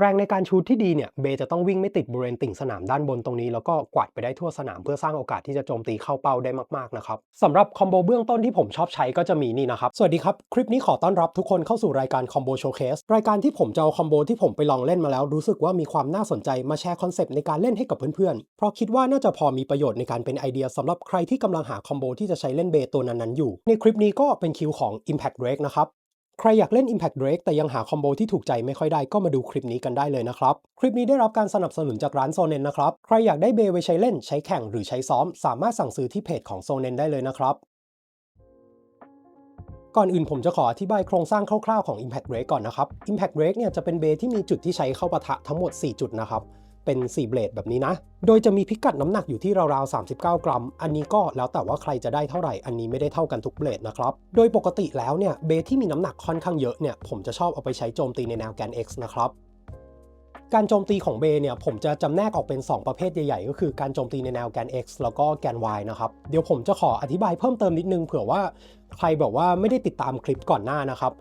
แรงในการชูตที่ดีเนี่ยเบย์จะต้องวิ่งไม่ติดบริเวณติ่งสนามด้านบนตรงนี้ แล้วก็กวาดไปได้ทั่วสนามเพื่อสร้างโอกาสที่จะโจมตีเข้าเป้าได้มากๆนะครับสำหรับคอมโบเบื้องต้นที่ผมชอบใช้ก็จะมีนี่นะครับ สวัสดีครับ คลิปนี้ขอต้อนรับทุกคนเข้าสู่รายการคอมโบโชว์เคสรายการที่ผมจะเอาคอมโบที่ผมไปลองเล่นมาแล้วรู้สึกว่ามีความน่าสนใจมาแชร์คอนเซปต์ในการเล่นให้กับเพื่อนๆเพราะคิดว่าน่าจะพอมีประโยชน์ในการเป็นไอเดียสำหรับใครที่กำลังหาคอมโบที่จะใช้เล่นเบย์ตัวนั้นๆอยู่ในคลิปนี้ก็เป็นคิวของ Impact Drake นะครับ ใครอยากเล่น Impact Drake แต่ยังหาคอมโบที่ถูกใจไม่ค่อยได้ก็มาดูคลิปนี้กันได้เลยนะครับ คลิปนี้ได้รับการสนับสนุนจากร้านโซเนนนะครับ ใครอยากได้เบย์ไว้ใช้เล่นใช้แข่งหรือใช้ซ้อม สามารถสั่งซื้อที่เพจของโซเนนได้เลยนะครับ ก่อนอื่นผมจะขออธิบายโครงสร้างคร่าวๆของ Impact Drake ก่อนนะครับ Impact Drake เนี่ยจะเป็นเบย์ที่มีจุดที่ใช้เข้าปะทะทั้งหมด 4 จุดนะครับ เป็น 4 เบลดแบบนี้นะ โดยจะมีพิกัดน้ำหนักอยู่ที่ราวๆ 39 กรัม อันนี้ก็แล้วแต่ว่าใครจะได้เท่าไหร่ อันนี้ไม่ได้เท่ากันทุกเบลดนะครับ โดยปกติแล้วเนี่ยเบย์ที่มีน้ำหนักค่อนข้างเยอะเนี่ยผมจะชอบเอาไปใช้โจมตีในแนวแกน X นะครับการโจมตีของเบเนี่ยผมจะจำแนกออกเป็น 2 ประเภทใหญ่ๆ ก็คือการโจมตีในแนวแกน X แล้วก็แกน Y นะครับ เดี๋ยวผมจะขออธิบายเพิ่มเติมนิดนึงเผื่อว่าใครแบบว่าไม่ได้ติดตามคลิปก่อนหน้านะครับ